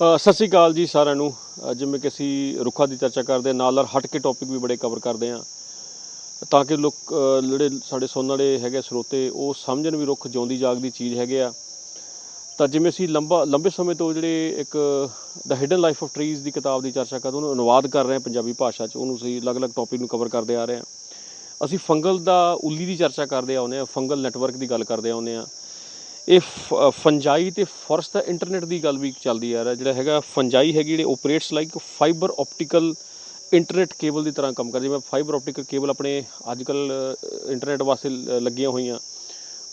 ਸਤਿ ਸ਼੍ਰੀ ਅਕਾਲ ਜੀ ਸਾਰਿਆਂ ਨੂੰ। ਜਿਵੇਂ ਕਿ ਅਸੀਂ ਰੁੱਖਾਂ ਦੀ ਚਰਚਾ ਕਰਦੇ ਹਾਂ ਨਾਲ ਨਾਲ ਹਟ ਕੇ ਟੌਪਿਕ ਵੀ ਬੜੇ ਕਵਰ ਕਰਦੇ ਹਾਂ। ਤਾਂ ਕਿ ਲੋਕ ਜਿਹੜੇ ਸਾਡੇ ਸੁਣਨ ਵਾਲੇ ਹੈਗੇ ਸਰੋਤੇ, ਉਹ ਸਮਝਣ ਵੀ ਰੁੱਖ ਜਿਉਂਦੀ ਜਾਗਦੀ ਚੀਜ਼ ਹੈਗੇ ਆ। ਤਾਂ ਜਿਵੇਂ ਅਸੀਂ ਲੰਬਾ, ਲੰਬੇ ਸਮੇਂ ਤੋਂ ਜਿਹੜੇ ਇੱਕ the hidden life of trees ਦੀ ਕਿਤਾਬ ਦੀ ਚਰਚਾ ਕਰਦੇ ਉਹਨੂੰ ਅਨੁਵਾਦ ਕਰ ਰਹੇ ਹਾਂ ਪੰਜਾਬੀ ਭਾਸ਼ਾ 'ਚ। ਉਹਨੂੰ ਅਸੀਂ ਅਲੱਗ-ਅਲੱਗ ਟੌਪਿਕ ਨੂੰ ਕਵਰ ਕਰਦੇ ਆ ਰਹੇ ਹਾਂ। ਅਸੀਂ ਫੰਗਲ ਦਾ ਉੱਲੀ ਦੀ ਚਰਚਾ ਕਰਦੇ ਆਉਂਦੇ ਆ ਫੰਗਲ ਨੈਟਵਰਕ ਦੀ ਗੱਲ ਕਰਦੇ ਆਉਂਦੇ ਆ ਇਹ ਫ- ਫੰਜਾਈ ਤੇ ਫੋਰਸ ਦਾ ਇੰਟਰਨੈਟ ਦੀ ਗੱਲ ਵੀ ਚੱਲਦੀ ਆ ਰਿਹਾ ਜਿਹੜਾ ਹੈਗਾ ਫੰਜਾਈ ਹੈਗੀ, ਜਿਹੜੇ operates like fibre optical internet cable ਦੀ ਤਰ੍ਹਾਂ ਕੰਮ ਕਰਦੀ ਜਿਵੇਂ ਫਾਈਬਰ ਆਪਟੀਕਲ ਕੇਬਲ ਆਪਣੇ ਅੱਜ ਕੱਲ ਇੰਟਰਨੈਟ ਵਾਸਤੇ ਲ- ਲੱਗੀਆਂ ਹੋਈਆਂ।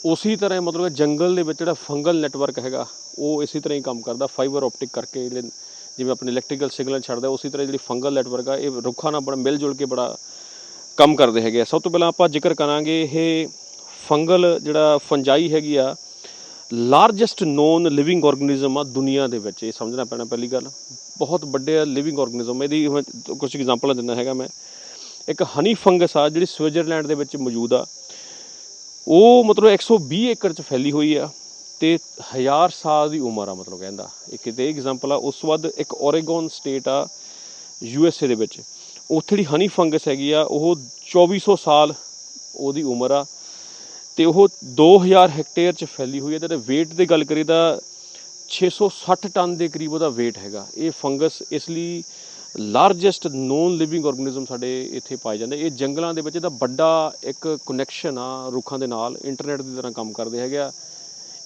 ਉਸੇ ਤਰ੍ਹਾਂ ਮਤਲਬ ਜੰਗਲ ਦੇ ਵਿੱਚ ਜਿਹੜਾ ਫੰਗਲ ਨੈਟਵਰਕ ਹੈਗਾ, ਉਹ ਇਸੇ ਤਰ੍ਹਾਂ ਹੀ ਕੰਮ ਕਰਦਾ ਫਾਈਬਰ ਆਪਟਿਕ ਕਰਕੇ ਜਿਹੜੇ, ਜਿਵੇਂ ਆਪਣੇ ਇਲੈਕਟ੍ਰੀਕਲ ਸਿਗਨਲ ਛੱਡਦਾ, ਉਸੇ ਤਰ੍ਹਾਂ ਜਿਹੜੀ ਫੰਗਲ ਨੈਟਵਰਕ ਆ, ਇਹ ਰੁੱਖਾਂ ਨਾਲ ਬੜਾ ਮਿਲ ਜੁਲ ਕੇ ਬੜਾ ਕੰਮ ਕਰਦੇ ਹੈਗੇ ਆ। ਸਭ ਤੋਂ ਪਹਿਲਾਂ ਆਪਾਂ ਜ਼ਿਕਰ ਕਰਾਂਗੇ ਇਹ ਫੰਗਲ ਜਿਹੜਾ ਫੰਜਾਈ ਹੈਗੀ ਆ ਲਾਰਜੈਸਟ ਨੋਨ ਲਿਵਿੰਗ ਆਰਗੇਨਿਜ਼ਮ ਆ ਦੁਨੀਆ ਦੇ ਵਿੱਚ, ਇਹ ਸਮਝਣਾ ਪੈਣਾ ਪਹਿਲੀ ਗੱਲ। ਬਹੁਤ ਵੱਡੇ ਲਿਵਿੰਗ ਆਰਗੇਨਿਜ਼ਮ ਇਹਦੀ ਮੈਂ ਕੁਝ ਐਗਜ਼ਾਮਪਲਾਂ ਦਿੰਦਾ ਹੈਗਾ ਮੈਂ। ਇੱਕ ਹਨੀ ਫੰਗਸ ਆ ਜਿਹੜੀ ਸਵਿਟਜ਼ਰਲੈਂਡ ਦੇ ਵਿੱਚ ਮੌਜੂਦ ਆ। ਉਹ ਮਤਲਬ 120 ਏਕੜ ਚ ਫੈਲੀ ਹੋਈ ਆ ਤੇ ਹਜ਼ਾਰ ਸਾਲ ਦੀ ਉਮਰ ਆ ਮਤਲਬ ਕਹਿੰਦਾ। ਇਹ ਕਿਤੇ ਐਗਜ਼ਾਮਪਲ ਆ, ਉਸ ਤੋਂ ਬਾਅਦ ਇੱਕ ਓਰੇਗਨ ਸਟੇਟ ਆ ਯੂ ਐਸ ਏ ਦੇ ਵਿੱਚ। ਉੱਥੇ ਦੀ ਹਨੀ ਫੰਗਸ ਹੈਗੀ ਆ, ਉਹ 2400 ਸਾਲ ਉਹਦੀ ਉਮਰ ਆ। ਤੇ ਉਹ 2000 ਹੈਕਟੇਅਰ ਚ ਫੈਲੀ ਹੋਈ ਹੈ ਤੇ weight ਦੀ ਗੱਲ ਕਰੀ ਤਾਂ 660 ਟਨ ਦੇ ਕਰੀਬ ਉਹਦਾ weight ਹੈਗਾ। ਇਹ ਫੰਗਸ ਇਸ ਲਈ ਲਾਰਜੈਸਟ ਨੋਨ ਲਿਵਿੰਗ ਆਰਗੇਨਿਜ਼ਮ ਸਾਡੇ ਇੱਥੇ ਪਾਏ ਜਾਂਦੇ। ਇਹ ਜੰਗਲਾਂ ਦੇ ਵਿੱਚ ਇਹਦਾ ਵੱਡਾ ਇੱਕ ਕਨੈਕਸ਼ਨ ਆ ਰੁੱਖਾਂ ਦੇ ਨਾਲ ਇੰਟਰਨੈਟ ਦੀ ਤਰ੍ਹਾਂ ਕੰਮ ਕਰਦੇ ਹੈਗੇ ਆ।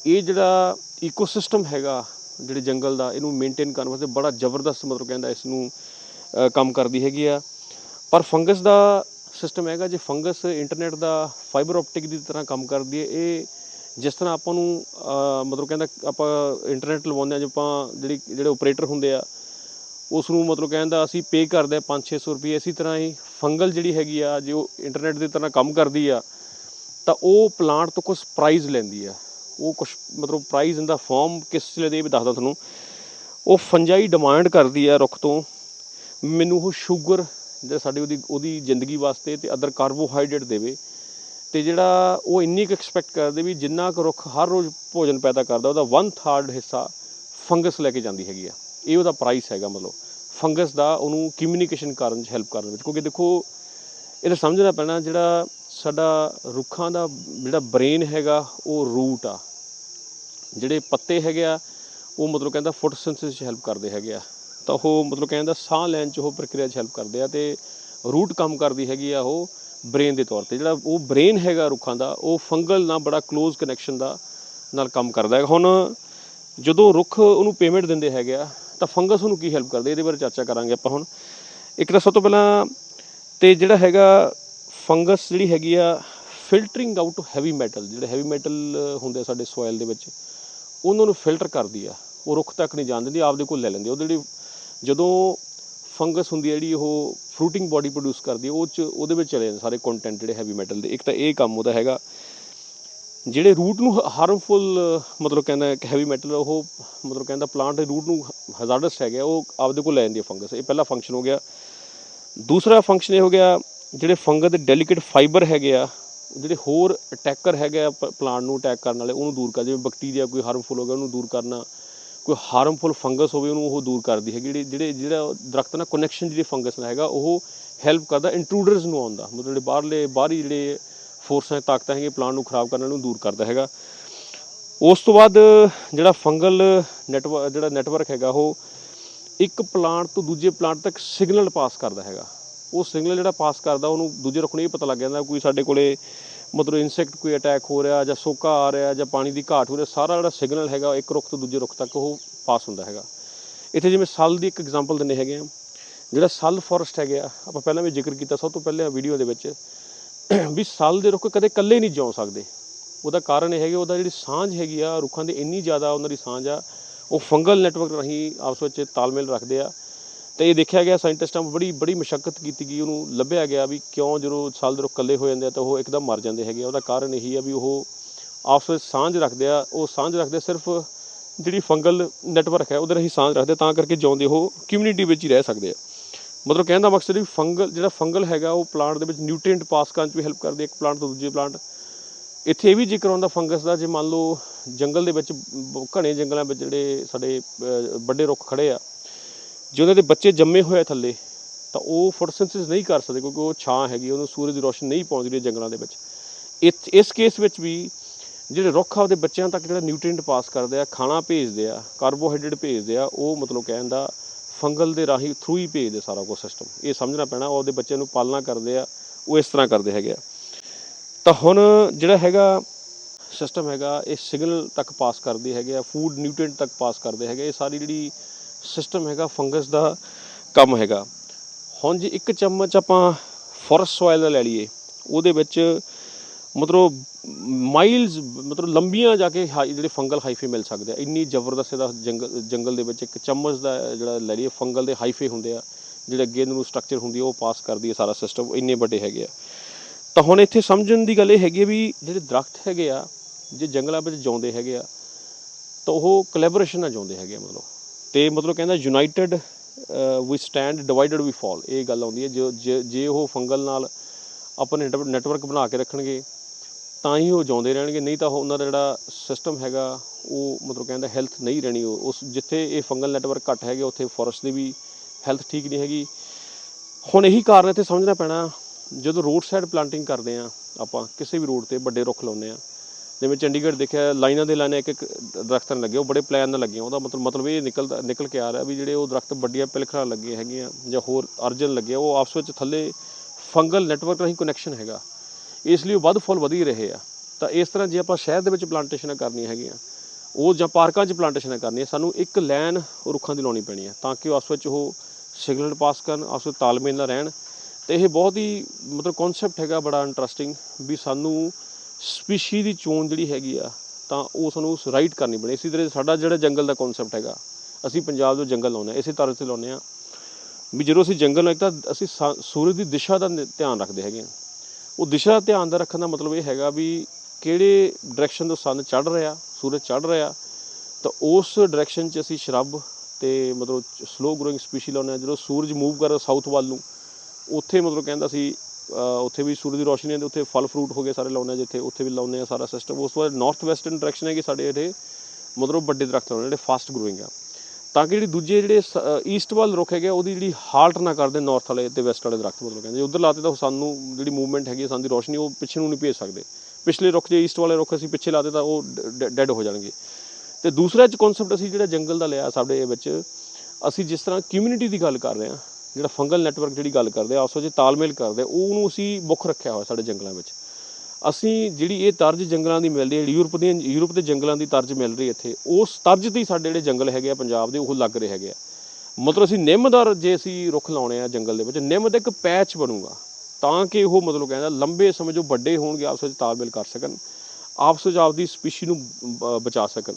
ਇਹ ਜਿਹੜਾ ਇਕੋਸਿਸਟਮ ਹੈਗਾ, ਜਿਹੜੇ ਜੰਗਲ ਦਾ, ਇਹਨੂੰ ਮੇਨਟੇਨ ਕਰਨ ਵਾਸਤੇ ਬੜਾ ਜ਼ਬਰਦਸਤ ਮਤਲਬ ਕਹਿੰਦਾ ਇਸ ਨੂੰ ਕੰਮ ਕਰਦੀ ਹੈਗੀ ਆ। ਪਰ ਫੰਗਸ ਦਾ ਸਿਸਟਮ ਹੈਗਾ ਜੇ ਫੰਗਸ ਇੰਟਰਨੈਟ ਦਾ ਫਾਈਬਰ ਆਪਟਿਕ ਦੀ ਤਰ੍ਹਾਂ ਕੰਮ ਕਰਦੀ ਹੈ, ਇਹ ਜਿਸ ਤਰ੍ਹਾਂ ਆਪਾਂ ਨੂੰ ਮਤਲਬ ਕਹਿੰਦਾ ਆਪਾਂ ਇੰਟਰਨੈਟ ਲਵਾਉਂਦੇ ਆ ਜੇ ਆਪਾਂ ਜਿਹੜੀ, ਜਿਹੜੇ ਆਪਰੇਟਰ ਹੁੰਦੇ ਆ ਉਸ ਨੂੰ ਮਤਲਬ ਕਹਿੰਦਾ ਅਸੀਂ ਪੇ ਕਰਦੇ ਆ 5-600 ਰੁਪਏ, ਇਸੇ ਤਰ੍ਹਾਂ ਹੀ ਫੰਗਲ ਜਿਹੜੀ ਹੈਗੀ ਆ, ਜੇ ਉਹ ਇੰਟਰਨੈਟ ਦੀ ਤਰ੍ਹਾਂ ਕੰਮ ਕਰਦੀ ਆ, ਤਾਂ ਉਹ ਪਲਾਂਟ ਤੋਂ ਕੁਝ ਪ੍ਰਾਈਜ਼ ਲੈਂਦੀ ਆ। ਉਹ ਕੁਝ ਮਤਲਬ ਪ੍ਰਾਈਜ਼ ਇਨ ਦਾ ਫਾਰਮ ਕਿਸ ਚੀਜ਼ ਦੇ ਵੀ ਦੱਸਦਾ ਤੁਹਾਨੂੰ। ਉਹ ਫੰਜਾਈ ਡਿਮਾਂਡ ਕਰਦੀ ਆ ਰੁੱਖ ਤੋਂ। ਮੈਨੂੰ ਉਹ ਸ਼ੂਗਰ ਜਿਹੜਾ ਸਾਡੀ ਉਹਦੀ ਉਹਦੀ ਜ਼ਿੰਦਗੀ ਵਾਸਤੇ ਤੇ ਅਦਰ ਕਾਰਬੋਹਾਈਡਰੇਟ ਦੇਵੇ। ਤੇ ਜਿਹੜਾ ਉਹ ਇੰਨੀ ਕੁ ਐਕਸਪੈਕਟ ਕਰਦੇ ਵੀ ਜਿੰਨਾ ਕੁ ਰੁੱਖ ਹਰ ਰੋਜ਼ ਭੋਜਨ ਪੈਦਾ ਕਰਦਾ, ਉਹਦਾ 1/3 ਹਿੱਸਾ ਫੰਗਸ ਲੈ ਕੇ ਜਾਂਦੀ ਹੈਗੀ ਆ। ਇਹ ਉਹਦਾ ਪ੍ਰਾਈਸ ਹੈਗਾ ਮਤਲਬ। ਫੰਗਸ ਦਾ ਉਹਨੂੰ ਕਮਿਊਨੀਕੇਸ਼ਨ ਕਰਨ 'ਚ ਹੈਲਪ ਕਰਨ ਵਿੱਚ। ਕਿਉਂਕਿ ਦੇਖੋ, ਇਹ ਤਾਂ ਸਮਝਣਾ ਪੈਣਾ ਜਿਹੜਾ ਸਾਡਾ ਰੁੱਖਾਂ ਦਾ ਜਿਹੜਾ ਬ੍ਰੇਨ ਹੈਗਾ, ਉਹ ਰੂਟ ਆ। ਜਿਹੜੇ ਪੱਤੇ ਹੈਗੇ ਆ, ਉਹ ਮਤਲਬ ਕਹਿੰਦਾ ਫੋਟੋਸਿੰਥੇਸਿਸ 'ਚ ਹੈਲਪ ਕਰਦੇ ਹੈਗੇ ਆ। ਤਾਂ ਉਹ ਮਤਲਬ ਕਹਿੰਦਾ ਸਾਹ ਲੈਣ 'ਚ ਉਹ ਪ੍ਰਕਿਰਿਆ 'ਚ ਹੈਲਪ ਕਰਦੇ ਆ ਤੇ ਰੂਟ ਕੰਮ ਕਰਦੀ ਹੈਗੀ ਆ ਉਹ ਬ੍ਰੇਨ ਦੇ ਤੌਰ ਤੇ। ਜਿਹੜਾ ਉਹ ਬ੍ਰੇਨ ਹੈਗਾ ਰੁੱਖਾਂ ਦਾ, ਉਹ ਫੰਗਲ ਨਾਲ ਬੜਾ ক্লোਜ਼ ਕਨੈਕਸ਼ਨ ਦਾ ਨਾਲ ਕੰਮ ਕਰਦਾ ਹੈ ਹੁਣ ਜਦੋਂ ਰੁੱਖ ਉਹਨੂੰ ਪੇਮੈਂਟ ਦਿੰਦੇ ਹੈਗੇ ਆ, ਤਾਂ ਫੰਗਸ ਉਹਨੂੰ ਕੀ ਹੈਲਪ ਕਰਦੇ? ਇਹਦੇ ਬਾਰੇ ਚਰਚਾ ਕਰਾਂਗੇ ਆਪਾਂ ਹੁਣ। ਇੱਕ ਤਾਂ ਸਭ ਤੋਂ ਪਹਿਲਾਂ ਤੇ ਜਿਹੜਾ ਹੈਗਾ ਫੰਗਸ ਜਿਹੜੀ ਹੈਗੀ ਆ ਫਿਲਟਰਿੰਗ ਆਊਟ ਹੈਵੀ ਮੈਟਲ ਜਿਹੜੇ ਹੈਵੀ ਮੈਟਲ ਹੁੰਦੇ ਆ ਸਾਡੇ ਸੋਇਲ ਦੇ ਵਿੱਚ, ਉਹਨਾਂ ਨੂੰ ਫਿਲਟਰ ਕਰਦੀ ਆ। ਉਹ ਰੁੱਖ ਤੱਕ ਨਹੀਂ ਜਾਣ ਦਿੰਦੀ, ਆਪਦੇ ਕੋਲ ਲੈ ਲੈਂਦੀ ਉਹ ਜਿਹੜੀ ਜਦੋਂ ਫੰਗਸ ਹੁੰਦੀ ਹੈ ਜਿਹੜੀ ਉਹ ਫਰੂਟਿੰਗ ਬਾਡੀ ਪ੍ਰੋਡਿਊਸ ਕਰਦੀ ਹੈ, ਉਹ ਚ ਉਹਦੇ ਵਿੱਚ ਚਲੇ ਜਾਂਦੇ ਸਾਰੇ ਕੰਟੈਂਟ ਜਿਹੜੇ ਹੈਵੀ ਮੈਟਲ ਦੇ। ਇੱਕ ਤਾਂ ਇਹ ਕੰਮ ਉਹਦਾ ਹੈਗਾ, ਜਿਹੜੇ ਰੂਟ ਨੂੰ ਹਾਰਮਫੁਲ ਮਤਲਬ ਕਹਿੰਦਾ ਕਿ ਹੈਵੀ ਮੈਟਲ ਉਹ ਮਤਲਬ ਕਹਿੰਦਾ ਪਲਾਂਟ ਦੇ ਰੂਟ ਨੂੰ ਹਜ਼ਾਰਡਸ ਹੈਗਾ ਉਹ ਆਪਦੇ ਕੋਲ ਲੈ ਜਾਂਦੀ ਹੈ ਫੰਗਸ ਇਹ ਪਹਿਲਾ ਫੰਕਸ਼ਨ ਹੋ ਗਿਆ। ਦੂਸਰਾ ਫੰਕਸ਼ਨ ਇਹ ਹੋ ਗਿਆ, ਜਿਹੜੇ ਫੰਗਸ ਦੇ ਡੈਲੀਕੇਟ ਫਾਈਬਰ ਹੈਗੇ ਆ, ਜਿਹੜੇ ਹੋਰ ਅਟੈਕਰ ਹੈਗੇ ਆ ਪਲਾਂਟ ਨੂੰ ਅਟੈਕ ਕਰਨ ਵਾਲੇ, ਉਹਨੂੰ ਦੂਰ ਕਰ, ਜਿਵੇਂ ਬੈਕਟੀਰੀਆ ਕੋਈ ਹਾਰਮਫੁਲ ਹੋ ਗਿਆ, ਉਹਨੂੰ ਦੂਰ ਕਰਨਾ। ਕੋਈ ਹਾਰਮਫੁਲ ਫੰਗਸ ਹੋਵੇ, ਉਹਨੂੰ ਉਹ ਦੂਰ ਕਰਦੀ ਹੈ। ਜਿਹੜੇ ਜਿਹੜੇ ਜਿਹੜਾ ਦਰਖਤ ਨਾਲ ਕਨੈਕਸ਼ਨ ਜਿਹੜੇ ਫੰਗਸ ਨਾਲ ਹੈਗਾ, ਉਹ ਹੈਲਪ ਕਰਦਾ ਇੰਟਰੂਡਰਸ ਨੂੰ ਆਉਂਦਾ ਮਤਲਬ ਜਿਹੜੇ ਬਾਹਰਲੇ ਬਾਹਰੀ ਜਿਹੜੇ ਫੋਰਸਾਂ ਤਾਕਤਾਂ ਹੈਗੀਆਂ ਪਲਾਂਟ ਨੂੰ ਖਰਾਬ ਕਰਨ ਨੂੰ ਦੂਰ ਕਰਦਾ ਹੈਗਾ। ਉਸ ਤੋਂ ਬਾਅਦ ਜਿਹੜਾ ਫੰਗਲ ਨੈਟਵਰਕ ਜਿਹੜਾ ਨੈਟਵਰਕ ਹੈਗਾ, ਉਹ ਇੱਕ ਪਲਾਂਟ ਤੋਂ ਦੂਜੇ ਪਲਾਂਟ ਤੱਕ ਸਿਗਨਲ ਪਾਸ ਕਰਦਾ ਹੈਗਾ। ਉਹ ਸਿਗਨਲ ਜਿਹੜਾ ਪਾਸ ਕਰਦਾ, ਉਹਨੂੰ ਦੂਜੇ ਰੁੱਖ ਨੂੰ ਇਹ ਪਤਾ ਲੱਗ ਜਾਂਦਾ, ਕੋਈ ਸਾਡੇ ਕੋਲੇ ਮਤਲਬ ਇਨਸੈਕਟ ਕੋਈ ਅਟੈਕ ਹੋ ਰਿਹਾ ਜਾਂ ਸੋਕਾ ਆ ਰਿਹਾ ਜਾਂ ਪਾਣੀ ਦੀ ਘਾਟ ਹੋ ਰਿਹਾ ਸਾਰਾ ਜਿਹੜਾ ਸਿਗਨਲ ਹੈਗਾ, ਇੱਕ ਰੁੱਖ ਤੋਂ ਦੂਜੇ ਰੁੱਖ ਤੱਕ ਉਹ ਪਾਸ ਹੁੰਦਾ ਹੈਗਾ। ਇੱਥੇ ਜਿਵੇਂ ਸੱਲ ਦੀ ਇੱਕ ਐਗਜ਼ਾਮਪਲ ਦਿੰਦੇ ਹੈਗੇ ਆ। ਜਿਹੜਾ ਸੱਲ ਫੋਰੈਸਟ ਹੈਗੇ ਆ, ਆਪਾਂ ਪਹਿਲਾਂ ਵੀ ਜ਼ਿਕਰ ਕੀਤਾ, ਸਭ ਤੋਂ ਪਹਿਲਾਂ ਵੀਡੀਓ ਦੇ ਵਿੱਚ ਵੀ ਸੱਲ ਦੇ ਰੁੱਖ ਕਦੇ ਇਕੱਲੇ ਨਹੀਂ ਜਿਉ ਸਕਦੇ। ਉਹਦਾ ਕਾਰਨ ਇਹ ਹੈ ਉਹਦਾ ਜਿਹੜੀ ਸਾਂਝ ਹੈਗੀ ਆ, ਰੁੱਖਾਂ ਦੀ ਇੰਨੀ ਜ਼ਿਆਦਾ ਉਹਨਾਂ ਦੀ ਸਾਂਝ ਆ, ਉਹ ਫੰਗਲ ਨੈਟਵਰਕ ਰਾਹੀਂ ਆਪਸ ਵਿੱਚ ਤਾਲਮੇਲ ਰੱਖਦੇ ਆ। ਤੇ ਇਹ ਦੇਖਿਆ ਗਿਆ ਸਾਇੰਟਿਸਟਾਂ ਬੜੀ ਬੜੀ ਮਸ਼ੱਕਤ ਕੀਤੀ ਗਈ, ਉਹਨੂੰ ਲੱਭਿਆ ਗਿਆ ਵੀ ਕਿਉਂ ਜਦੋਂ ਸਾਲ ਦੇ ਰੁੱਖ ਇਕੱਲੇ ਹੋ ਜਾਂਦੇ ਆ ਤਾਂ ਉਹ ਇੱਕਦਮ ਮਰ ਜਾਂਦੇ ਹੈਗੇ ਆ। ਉਹਦਾ ਕਾਰਨ ਇਹੀ ਆ ਵੀ ਉਹ ਆਪਸ ਵਿੱਚ ਸਾਂਝ ਰੱਖਦੇ ਆ, ਉਹ ਸਾਂਝ ਰੱਖਦੇ ਸਿਰਫ ਜਿਹੜੀ ਫੰਗਲ ਨੈਟਵਰਕ ਹੈ ਉਹਦੇ ਰਾਹੀਂ ਸਾਂਝ ਰੱਖਦੇ, ਤਾਂ ਕਰਕੇ ਜਿਉਂਦੇ ਉਹ ਕਮਿਊਨਿਟੀ ਵਿੱਚ ਹੀ ਰਹਿ ਸਕਦੇ ਆ। ਮਤਲਬ ਕਹਿਣ ਦਾ ਮਕਸਦ ਵੀ ਫੰਗਲ, ਜਿਹੜਾ ਫੰਗਲ ਹੈਗਾ, ਉਹ ਪਲਾਂਟ ਦੇ ਵਿੱਚ ਨਿਊਟ੍ਰੀਐਂਟ ਪਾਸ ਕਰਨ 'ਚ ਵੀ ਹੈਲਪ ਕਰਦੀ ਹੈ ਇੱਕ ਪਲਾਂਟ ਤੋਂ ਦੂਜੇ ਪਲਾਂਟ ਇੱਥੇ ਇਹ ਵੀ ਜ਼ਿਕਰ ਆਉਂਦਾ ਫੰਗਸ ਦਾ, ਜੇ ਮੰਨ ਲਓ ਜੰਗਲ ਦੇ ਵਿੱਚ ਬ- ਘਣੇ ਜੰਗਲਾਂ ਵਿੱਚ ਜਿਹੜੇ ਸਾਡੇ ਵੱਡੇ ਰੁੱਖ ਖੜੇ ਆ ਜੇ ਉਹਨਾਂ ਦੇ ਬੱਚੇ ਜੰਮੇ ਹੋਏ ਆ ਥੱਲੇ, ਤਾਂ ਉਹ ਫੋਟੋਸਿੰਥੇਸਿਸ ਨਹੀਂ ਕਰ ਸਕਦੇ ਕਿਉਂਕਿ ਉਹ ਛਾਂ ਹੈਗੀ, ਉਹਨੂੰ ਸੂਰਜ ਦੀ ਰੋਸ਼ਨੀ ਨਹੀਂ ਪਹੁੰਚਦੀ ਰਹੀ ਜੰਗਲਾਂ ਦੇ ਵਿੱਚ। ਇਸ ਇਸ ਕੇਸ ਵਿੱਚ ਵੀ ਜਿਹੜੇ ਰੁੱਖ ਆਪਦੇ ਬੱਚਿਆਂ ਤੱਕ ਜਿਹੜਾ ਨਿਊਟ੍ਰੀਐਂਟ ਪਾਸ ਕਰਦੇ ਆ, ਖਾਣਾ ਭੇਜਦੇ ਆ ਕਾਰਬੋਹਾਈਡਰੇਟ ਭੇਜਦੇ ਆ, ਉਹ ਮਤਲਬ ਕਹਿਣ ਦਾ ਫੰਗਲ ਦੇ ਰਾਹੀਂ ਥਰੂ ਹੀ ਭੇਜਦੇ ਸਾਰਾ ਕੁਝ ਸਿਸਟਮ ਇਹ ਸਮਝਣਾ ਪੈਣਾ ਉਹਦੇ ਬੱਚਿਆਂ ਨੂੰ ਪਾਲਣਾ ਕਰਦੇ ਆ, ਉਹ ਇਸ ਤਰ੍ਹਾਂ ਕਰਦੇ ਹੈਗੇ ਆ। ਤਾਂ ਹੁਣ ਜਿਹੜਾ ਹੈਗਾ ਸਿਸਟਮ ਹੈਗਾ, ਇਹ ਸਿਗਨਲ ਤੱਕ ਪਾਸ ਕਰਦੇ ਹੈਗੇ ਆ ਫੂਡ ਨਿਊਟ੍ਰੀਐਂਟ ਤੱਕ ਪਾਸ ਕਰਦੇ ਹੈਗੇ ਇਹ ਸਾਰੀ ਜਿਹੜੀ ਸਿਸਟਮ ਹੈਗਾ ਫੰਗਸ ਦਾ ਕੰਮ ਹੈਗਾ। ਹੁਣ ਜੇ ਇੱਕ ਚਮਚ ਆਪਾਂ ਫੋਰਸ ਸੋਇਲ ਦਾ ਲੈ ਲਈਏ। ਉਹਦੇ ਵਿੱਚ ਮਤਲਬ ਮਾਈਲਸ ਮਤਲਬ ਲੰਬੀਆਂ ਜਾ ਕੇ ਹਾਈ- ਜਿਹੜੇ ਫੰਗਲ ਹਾਈਫੇ ਮਿਲ ਸਕਦੇ ਆ। ਇੰਨੀ ਜ਼ਬਰਦਸਤ ਇਹਦਾ ਜੰਗਲ ਜੰਗਲ ਦੇ ਵਿੱਚ ਇੱਕ ਚਮਚ ਦਾ ਜਿਹੜਾ ਲੈ ਲਈਏ ਫੰਗਲ ਦੇ ਹਾਈਫੇ ਹੁੰਦੇ ਆ। ਜਿਹੜੇ ਅੱਗੇ ਨੂੰ ਸਟਰਕਚਰ ਹੁੰਦੀ ਆ, ਉਹ ਪਾਸ ਕਰਦੀ ਹੈ ਸਾਰਾ ਸਿਸਟਮ ਇੰਨੇ ਵੱਡੇ ਹੈਗੇ ਆ। ਤਾਂ ਹੁਣ ਇੱਥੇ ਸਮਝਣ ਦੀ ਗੱਲ ਇਹ ਹੈਗੀ ਹੈ ਵੀ ਜਿਹੜੇ ਦਰਖਤ ਹੈਗੇ ਆ, ਜੇ ਜੰਗਲਾਂ ਵਿੱਚ ਜਿਉਂਦੇ ਹੈਗੇ ਆ, ਤਾਂ ਉਹ ਕੋਲੈਬੋਰੇਸ਼ਨ ਨਾਲ ਜਿਉਂਦੇ ਹੈਗੇ ਆ ਮਤਲਬ। ਤੇ ਮਤਲਬ ਕਹਿੰਦਾ united we stand divided we fall ਇਹ ਗੱਲ ਆਉਂਦੀ ਹੈ। ਜੋ, ਜੇ- ਜੇ ਉਹ ਫੰਗਲ ਨਾਲ ਆਪਣੇ ਨੈਟਵਰਕ ਬਣਾ ਕੇ ਰੱਖਣਗੇ, ਤਾਂ ਹੀ ਉਹ ਜਿਉਂਦੇ ਰਹਿਣਗੇ। ਨਹੀਂ ਤਾਂ ਉਹ ਉਹਨਾਂ ਦਾ ਜਿਹੜਾ ਸਿਸਟਮ ਹੈਗਾ, ਉਹ ਮਤਲਬ ਕਹਿੰਦਾ ਹੈਲਥ ਨਹੀਂ ਰਹਿਣੀ। ਉਹ, ਉਸ, ਜਿੱਥੇ ਇਹ ਫੰਗਲ ਨੈਟਵਰਕ ਘੱਟ ਹੈਗੇ, ਉੱਥੇ ਫੋਰੈਸਟ ਦੀ ਵੀ ਹੈਲਥ ਠੀਕ ਨਹੀਂ ਹੈਗੀ। ਹੁਣ ਇਹੀ ਕਾਰਨ ਇੱਥੇ ਸਮਝਣਾ ਪੈਣਾ, ਜਦੋਂ ਰੋਡ ਸਾਈਡ ਪਲਾਂਟਿੰਗ ਕਰਦੇ ਆ ਆਪਾਂ, ਕਿਸੇ ਵੀ ਰੋਡ ਤੇ ਵੱਡੇ ਰੁੱਖ ਲਾਉਂਦੇ ਆ ਜਿਵੇਂ ਚੰਡੀਗੜ੍ਹ ਦੇਖਿਆ, ਲਾਈਨਾਂ ਦੇ ਲਾਈਨਾਂ ਇੱਕ ਇੱਕ ਦਰਖਤ ਨਾਲ ਲੱਗੇ, ਉਹ ਬੜੇ ਪਲਾਨ ਨਾਲ ਲੱਗੇ ਉਹਦਾ ਮਤਲਬ ਮਤਲਬ ਇਹ ਨਿਕਲਦਾ ਨਿਕਲ ਕੇ ਆ ਰਿਹਾ ਵੀ ਜਿਹੜੇ ਉਹ ਦਰਖਤ ਵੱਡੀਆਂ ਪਿਲਖਰਾਂ ਲੱਗੇ ਹੈਗੀਆਂ ਜਾਂ ਹੋਰ ਅਰਜਨ ਲੱਗੇ ਉਹ ਆਪਸ ਵਿੱਚ ਥੱਲੇ ਫੰਗਲ ਨੈਟਵਰਕ ਰਾਹੀਂ ਕਨੈਕਸ਼ਨ ਹੈਗਾ। ਇਸ ਲਈ ਉਹ ਵੱਧ ਫੁੱਲ ਵਧੀ ਰਹੇ ਆ। ਤਾਂ ਇਸ ਤਰ੍ਹਾਂ ਜੇ ਆਪਾਂ ਸ਼ਹਿਰ ਦੇ ਵਿੱਚ ਪਲਾਂਟੇਸ਼ਨਾਂ ਕਰਨੀਆਂ ਹੈਗੀਆਂ, ਉਹ ਜਾਂ ਪਾਰਕਾਂ 'ਚ ਪਲਾਂਟੇਸ਼ਨਾਂ ਕਰਨੀਆਂ, ਸਾਨੂੰ ਇੱਕ ਲਾਈਨ ਰੁੱਖਾਂ ਦੀ ਲਾਉਣੀ ਪੈਣੀ ਹੈ ਤਾਂ ਕਿ ਆਪਸ ਵਿੱਚ ਉਹ ਸਿਗਨਲ ਪਾਸ ਕਰਨ, ਆਪਸ ਵਿੱਚ ਤਾਲਮੇਲ ਨਾਲ ਰਹਿਣ। ਤੇ ਇਹ ਬਹੁਤ ਹੀ ਮਤਲਬ ਕਨਸੈਪਟ ਹੈਗਾ, ਬੜਾ ਇੰਟਰਸਟਿੰਗ ਵੀ ਸਾਨੂੰ ਸਪੀਸ਼ੀ ਦੀ ਚੋਣ ਜਿਹੜੀ ਹੈਗੀ ਆ, ਤਾਂ ਉਹ ਸਾਨੂੰ ਰਾਈਟ ਕਰਨੀ ਬਣੇ ਇਸੇ ਤਰ੍ਹਾਂ ਸਾਡਾ ਜਿਹੜਾ ਜੰਗਲ ਦਾ ਕਨਸੈਪਟ ਹੈਗਾ, ਅਸੀਂ ਪੰਜਾਬ ਤੋਂ ਜੰਗਲ ਲਾਉਂਦੇ ਹਾਂ ਇਸੇ ਤਰ੍ਹਾਂ ਤੇ ਲਾਉਂਦੇ ਹਾਂ ਵੀ ਜਦੋਂ ਅਸੀਂ ਜੰਗਲ ਲਾਉਂਦੇ ਤਾਂ ਅਸੀਂ ਸਾ- ਸੂਰਜ ਦੀ ਦਿਸ਼ਾ ਦਾ ਨ- ਧਿਆਨ ਰੱਖਦੇ ਹੈਗੇ ਹਾਂ ਉਹ ਦਿਸ਼ਾ ਦਾ ਧਿਆਨ ਦਾ ਰੱਖਣ ਦਾ ਮਤਲਬ ਇਹ ਹੈਗਾ ਵੀ ਕਿਹੜੇ ਡਾਇਰੈਕਸ਼ਨ ਤੋਂ ਸਨ ਚੜ ਰਿਹਾ, ਸੂਰਜ ਚੜ ਰਿਹਾ, ਤਾਂ ਉਸ ਡਾਇਰੈਕਸ਼ਨ 'ਚ ਅਸੀਂ ਸ਼ਰਬ ਤੇ ਮਤਲਬ ਸਲੋ ਗਰੋਇੰਗ ਸਪੀਸ਼ੀ ਲਾਉਂਦੇ ਹਾਂ ਜਦੋਂ ਸੂਰਜ ਮੂਵ ਕਰਦਾ ਸਾਊਥ ਵੱਲ ਨੂੰ, ਉੱਥੇ ਮਤਲਬ ਕਹਿੰਦਾ ਸੀ ਉੱਥੇ ਵੀ ਸੂਰਜ ਦੀ ਰੋਸ਼ਨੀ ਹੈ ਤੇ ਉੱਥੇ ਫਲ ਫਰੂਟ ਹੋ ਗਏ ਸਾਰੇ ਲਾਉਂਦੇ ਹਾਂ ਜਿੱਥੇ ਉੱਥੇ ਵੀ ਲਾਉਂਦੇ ਆ ਸਾਰਾ ਸਿਸਟਮ ਉਸ ਤੋਂ ਬਾਅਦ ਨਾਰਥ ਵੈਸਟਰਨ ਡਾਇਰੈਕਸ਼ਨ ਹੈ ਕਿ ਸਾਡੇ ਇੱਥੇ ਮਤਲਬ ਵੱਡੇ ਦਰਖਤ ਲਾਉਣੇ ਜਿਹੜੇ ਫਾਸਟ ਗਰੋਇੰਗ ਆ। ਤਾਂ ਕਿ ਜਿਹੜੀ ਦੂਜੇ ਜਿਹੜੇ ਈਸਟ ਵੱਲ ਰੁੱਖ ਹੈਗੇ ਆ, ਉਹਦੀ ਜਿਹੜੀ ਹਾਲਟ ਨਾ ਕਰਦੇ ਨਾਰਥ ਵਾਲੇ ਤੇ ਵੈਸਟ ਵਾਲੇ ਦਰਖਤ ਮਤਲਬ ਕਹਿੰਦੇ। ਉਧਰ ਲਾਤੇ ਤਾਂ ਉਹ ਸਾਨੂੰ ਜਿਹੜੀ ਮੂਵਮੈਂਟ ਹੈਗੀ ਆ, ਸਾਨੂੰ ਦੀ ਰੋਸ਼ਨੀ ਉਹ ਪਿੱਛੇ ਨੂੰ ਨਹੀਂ ਭੇਜ ਸਕਦੇ। ਪਿਛਲੇ ਰੁੱਖ ਜੇ ਈਸਟ ਵਾਲੇ ਰੁੱਖ ਅਸੀਂ ਪਿੱਛੇ ਲਾਤੇ ਤਾਂ ਉਹ ਡੈੱਡ ਹੋ ਜਾਣਗੇ। ਤੇ ਦੂਸਰਾ ਚ ਕਨਸੈਪਟ ਅਸੀਂ ਜਿਹੜਾ ਜੰਗਲ ਦਾ ਲਿਆ ਸਾਡੇ ਵਿੱਚ ਅਸੀਂ ਜਿਸ ਤਰ੍ਹਾਂ ਕਮਿਊਨਿਟੀ ਦੀ ਗੱਲ ਕਰ ਰਹੇ ਹਾਂ ਜਿਹੜਾ ਫੰਗਲ ਨੈਟਵਰਕ ਜਿਹੜੀ ਗੱਲ ਕਰਦੇ ਆ, ਆਪਸ ਵਿੱਚ ਤਾਲਮੇਲ ਕਰਦੇ ਉਹਨੂੰ ਅਸੀਂ ਮੁੱਖ ਰੱਖਿਆ ਹੋਇਆ ਸਾਡੇ ਜੰਗਲਾਂ ਵਿੱਚ। ਅਸੀਂ ਜਿਹੜੀ ਇਹ ਤਰਜ ਜੰਗਲਾਂ ਦੀ ਮਿਲਦੀ ਹੈ ਯੂਰਪ ਦੀਆਂ, ਯੂਰਪ ਦੇ ਜੰਗਲਾਂ ਦੀ ਤਰਜ ਮਿਲ ਰਹੀ ਇੱਥੇ, ਉਸ ਤਰਜ ਤੇ ਸਾਡੇ ਜਿਹੜੇ ਜੰਗਲ ਹੈਗੇ ਆ ਪੰਜਾਬ ਦੇ, ਉਹ ਲੱਗ ਰਹੇ ਹੈਗੇ ਆ। ਮਤਲਬ ਅਸੀਂ ਨਿੰਮਦਾਰ ਜੇ ਅਸੀਂ ਰੁੱਖ ਲਾਉਣੇ ਆ ਜੰਗਲ ਦੇ ਵਿੱਚ, ਨਿੰਮ ਦਾ ਇੱਕ ਪੈਚ ਬਣੂਗਾ, ਤਾਂ ਕਿ ਉਹ ਮਤਲਬ ਕਹਿੰਦਾ ਲੰਬੇ ਸਮੇਂ ਜੋ ਵੱਡੇ ਹੋਣਗੇ, ਆਪਸ ਵਿੱਚ ਤਾਲਮੇਲ ਕਰ ਸਕਣ, ਆਪਸ ਵਿੱਚ ਆਪਦੀ ਸਪੀਸ਼ੀ ਨੂੰ ਬ- ਬਚਾ ਸਕਣ।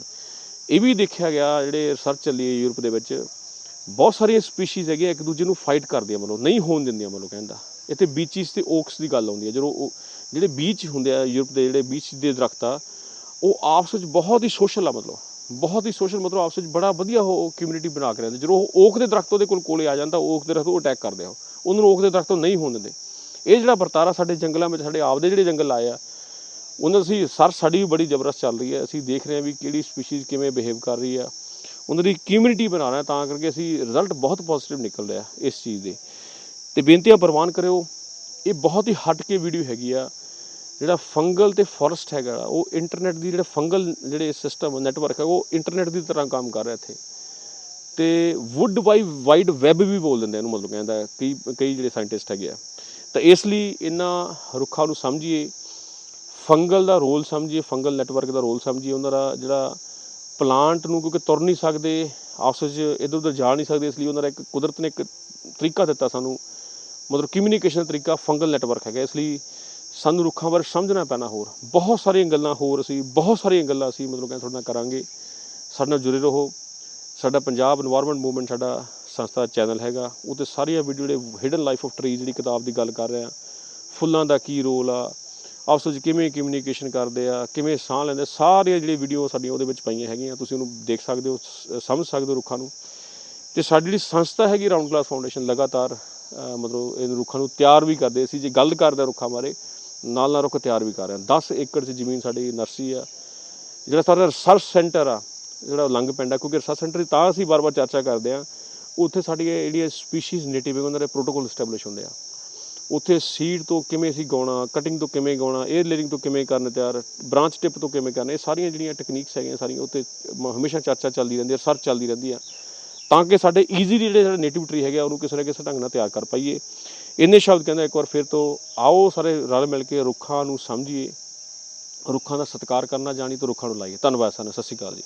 ਇਹ ਵੀ ਦੇਖਿਆ ਗਿਆ, ਜਿਹੜੇ ਰਿਸਰਚ ਚੱਲੀ ਹੈ ਯੂਰਪ ਦੇ ਵਿੱਚ ਬਹੁਤ ਸਾਰੀਆਂ ਸਪੀਸ਼ੀਜ਼ ਹੈਗੀਆਂ, ਇੱਕ ਦੂਜੇ ਨੂੰ ਫਾਈਟ ਕਰਦੀਆਂ ਮਤਲਬ, ਨਹੀਂ ਹੋਣ ਦਿੰਦੀਆਂ ਮਤਲਬ ਕਹਿੰਦਾ ਇੱਥੇ ਬੀਚਿਸ ਤੇ ਓਕਸ ਦੀ ਗੱਲ ਆਉਂਦੀ ਹੈ, ਜਦੋਂ ਉਹ ਜਿਹੜੇ ਬੀਚ ਹੁੰਦੇ ਆ ਯੂਰਪ ਦੇ, ਜਿਹੜੇ ਬੀਚ ਦੇ ਦਰਖਤ ਆ, ਉਹ ਆਪਸ ਵਿੱਚ ਬਹੁਤ ਹੀ ਸੋਸ਼ਲ ਆ ਮਤਲਬ। ਬਹੁਤ ਹੀ ਸੋਸ਼ਲ ਮਤਲਬ ਆਪਸ ਵਿੱਚ ਬੜਾ ਵਧੀਆ ਉਹ ਕਮਿਊਨਿਟੀ ਬਣਾ ਕੇ ਰਹਿੰਦੇ। ਜਦੋਂ ਉਹ ਓਕ ਦੇ ਦਰਖਤ ਉਹਦੇ ਕੋਲ ਕੋਲੇ ਆ ਜਾਂਦਾ ਓਕ ਦੇ ਦਰਖਤ ਉਹ ਅਟੈਕ ਕਰਦੇ ਆ। ਉਹਨਾਂ ਨੂੰ ਓਕ ਦੇ ਦਰਖਤ ਨਹੀਂ ਹੋਣ ਦਿੰਦੇ। ਇਹ ਜਿਹੜਾ ਵਰਤਾਰਾ ਸਾਡੇ ਜੰਗਲਾਂ ਵਿੱਚ, ਸਾਡੇ ਆਪਦੇ ਜਿਹੜੇ ਜੰਗਲ ਆਏ ਆ, ਉਹਨਾਂ ਅਸੀਂ, ਸਰ ਸਾਡੀ ਵੀ ਬੜੀ ਜ਼ਬਰਦਸਤ ਚੱਲ ਰਹੀ ਹੈ। ਅਸੀਂ ਦੇਖ ਰਹੇ ਹਾਂ ਵੀ ਕਿਹੜੀ ਸਪੀਸ਼ੀਜ਼ ਕਿਵੇਂ ਬਿਹੇਵ ਕਰ ਰਹੀ ਆ। ਉਹਨਾਂ ਦੀ ਕਮਿਊਨਿਟੀ ਬਣਾ ਤਾਂ ਕਰਕੇ ਅਸੀਂ ਰਿਜ਼ਲਟ ਬਹੁਤ ਪੋਜ਼ਿਟਿਵ ਨਿਕਲ ਰਿਹਾ ਇਸ ਚੀਜ਼ ਦੇ। ਤੇ ਬੇਨਤੀਆਂ ਪ੍ਰਵਾਨ ਕਰਿਓ, ਇਹ ਬਹੁਤ ਹੀ ਹਟ ਕੇ ਵੀਡੀਓ ਹੈਗੀ ਆ, ਜਿਹੜਾ ਫੰਗਲ ਤੇ ਫੋਰੈਸਟ ਹੈਗਾ, ਉਹ ਇੰਟਰਨੈਟ ਦੀ ਜਿਹੜਾ ਫੰਗਲ ਜਿਹੜੇ ਸਿਸਟਮ ਨੈਟਵਰਕ ਹੈ, ਉਹ ਇੰਟਰਨੈਟ ਦੀ ਤਰ੍ਹਾਂ ਕੰਮ ਕਰ ਰਿਹਾ ਇੱਥੇ। ਤੇ ਵੁੱਡ ਵਾਈ ਵਾਈਡ ਵੈਬ ਵੀ ਬੋਲ ਦਿੰਦੇ ਇਹਨੂੰ, ਮਤਲਬ ਕਹਿੰਦਾ ਕਈ ਕਈ ਜਿਹੜੇ ਸਾਇੰਟਿਸਟ ਹੈਗੇ ਆ। ਤਾਂ ਇਸ ਲਈ ਇਹਨਾਂ ਰੁੱਖਾਂ ਨੂੰ ਸਮਝੀਏ ਫੰਗਲ ਦਾ ਰੋਲ ਸਮਝੀਏ ਫੰਗਲ ਨੈਟਵਰਕ ਦਾ ਰੋਲ ਸਮਝੀਏ, ਉਹਨਾਂ ਦਾ ਜਿਹੜਾ ਪਲਾਂਟ ਨੂੰ ਕਿਉਂਕਿ ਤੁਰ ਨਹੀਂ ਸਕਦੇ, ਆਪਸ ਵਿੱਚ ਇਧਰ ਉਧਰ ਜਾ ਨਹੀਂ ਸਕਦੇ, ਇਸ ਲਈ ਉਹਨਾਂ ਦਾ ਇੱਕ ਕੁਦਰਤ ਨੇ ਇੱਕ ਤਰੀਕਾ ਦਿੱਤਾ ਸਾਨੂੰ, ਮਤਲਬ ਕਮਿਊਨੀਕੇਸ਼ਨ ਦਾ ਤਰੀਕਾ ਫੰਗਲ ਨੈਟਵਰਕ ਹੈਗਾ, ਇਸ ਲਈ ਸਾਨੂੰ ਰੁੱਖਾਂ ਬਾਰੇ ਸਮਝਣਾ ਪੈਣਾ ਹੋਰ। ਬਹੁਤ ਸਾਰੀਆਂ ਗੱਲਾਂ ਹੋਰ ਅਸੀਂ ਬਹੁਤ ਸਾਰੀਆਂ ਗੱਲਾਂ ਅਸੀਂ ਮਤਲਬ ਕਹਿੰਦੇ ਤੁਹਾਡੇ ਨਾਲ ਕਰਾਂਗੇ। ਸਾਡੇ ਨਾਲ ਜੁੜੇ ਰਹੋ। ਸਾਡਾ ਪੰਜਾਬ এনवायरमेंट ਮੂਵਮੈਂਟ ਸਾਡਾ ਸੰਸਥਾ ਚੈਨਲ ਹੈਗਾ, ਉਹ ਤੇ ਸਾਰੀਆਂ ਵੀਡੀਓ ਜਿਹੜੇ ਹਿਡਨ ਲਾਈਫ ਆਫ ਟਰੀ ਜਿਹੜੀ ਕਿਤਾਬ ਦੀ ਗੱਲ ਕਰ ਰਿਹਾ, ਫੁੱਲਾਂ ਦਾ ਕੀ ਰੋਲ ਆ ਆਪਸ ਵਿੱਚ ਕਿਵੇਂ ਕਮਿਊਨੀਕੇਸ਼ਨ ਕਰਦੇ ਆ, ਕਿਵੇਂ ਸਾਹ ਲੈਂਦੇ ਸਾਰੀਆਂ ਜਿਹੜੀ ਵੀਡੀਓ ਸਾਡੀਆਂ ਉਹਦੇ ਵਿੱਚ ਪਈਆਂ ਹੈਗੀਆਂ, ਤੁਸੀਂ ਉਹਨੂੰ ਦੇਖ ਸਕਦੇ ਹੋ, ਸ- ਸਮਝ ਸਕਦੇ ਹੋ ਰੁੱਖਾਂ ਨੂੰ। ਤੇ ਸਾਡੀ ਜਿਹੜੀ ਸੰਸਥਾ ਹੈਗੀ ਰਾਉਂਡ ਗਲਾਸ ਫਾਊਂਡੇਸ਼ਨ ਲਗਾਤਾਰ ਮਤਲਬ ਇਹ ਰੁੱਖਾਂ ਨੂੰ ਤਿਆਰ ਵੀ ਕਰਦੇ ਅਸੀਂ ਜੇ ਗੱਲ ਕਰਦੇ ਹਾਂ ਰੁੱਖਾਂ ਬਾਰੇ, ਨਾਲ ਨਾਲ ਰੁੱਖ ਤਿਆਰ ਵੀ ਕਰ ਰਹੇ ਹਾਂ 10 ਏਕੜ 'ਚ ਜ਼ਮੀਨ ਸਾਡੀ ਨਰਸਰੀ ਆ। ਜਿਹੜਾ ਸਾਡਾ ਰਿਸਰਚ ਸੈਂਟਰ ਆ, ਜਿਹੜਾ ਉਹ ਪਿੰਡ ਆ ਕਿਉਂਕਿ ਰਿਸਰਚ ਸੈਂਟਰ ਦੀ ਤਾਂ ਅਸੀਂ ਵਾਰ-ਵਾਰ ਚਰਚਾ ਕਰਦੇ ਆ, ਉੱਥੇ ਸਾਡੀਆਂ ਜਿਹੜੀਆਂ ਸਪੀਸੀਜ਼ ਨੇਟਿਵ ਉਹਨਾਂ ਦੇ ਪ੍ਰੋਟੋਕੋਲ ਸਟੈਬਲਿਸ਼ ਹੁੰਦੇ ਆ। ਉੱਥੇ ਸੀਡ ਤੋਂ ਕਿਵੇਂ ਅਸੀਂ ਗਾਉਣਾ ਕਟਿੰਗ ਤੋਂ ਕਿਵੇਂ ਗਾਉਣਾ 에ਅਰ ਲੇਅਰਿੰਗ ਤੋਂ ਕਿਵੇਂ ਕਰਨ ਤਿਆਰ ਬ੍ਰਾਂਚ ਟਿਪ ਤੋਂ ਕਿਵੇਂ ਕਰਨਾ, ਇਹ ਸਾਰੀਆਂ ਜਿਹੜੀਆਂ ਟੈਕਨੀਕਸ ਹੈਗੀਆਂ, ਸਾਰੀਆਂ ਉੱਥੇ ਮ- ਹਮੇਸ਼ਾ ਚਰਚਾ ਚੱਲਦੀ ਰਹਿੰਦੀ ਹੈ ਰਿਸਰਚ ਚੱਲਦੀ ਰਹਿੰਦੀ ਆ ਤਾਂ ਕਿ ਸਾਡੇ ਈਜ਼ੀਲੀ ਜਿਹੜੇ ਸਾਡੇ ਨੇਟਿਵ ਟਰੀ ਹੈਗੇ ਆ, ਉਹਨੂੰ ਕਿਸੇ ਨਾ ਕਿਸੇ ਢੰਗ ਨਾਲ ਤਿਆਰ ਕਰ ਪਾਈਏ। ਇੰਨੇ ਸ਼ਬਦ ਕਹਿੰਦਾ ਇੱਕ ਵਾਰ ਫਿਰ ਤੋਂ, ਆਓ ਸਾਰੇ ਰਲ ਮਿਲ ਕੇ ਰੁੱਖਾਂ ਨੂੰ ਸਮਝੀਏ, ਰੁੱਖਾਂ ਦਾ ਸਤਿਕਾਰ ਕਰਨਾ ਜਾਣੀ ਤੇ ਰੁੱਖਾਂ ਨੂੰ ਲਾਈਏ। ਧੰਨਵਾਦ ਸਾਨੂੰ ਸਤਿ ਸ਼੍ਰੀ ਅਕਾਲ ਜੀ।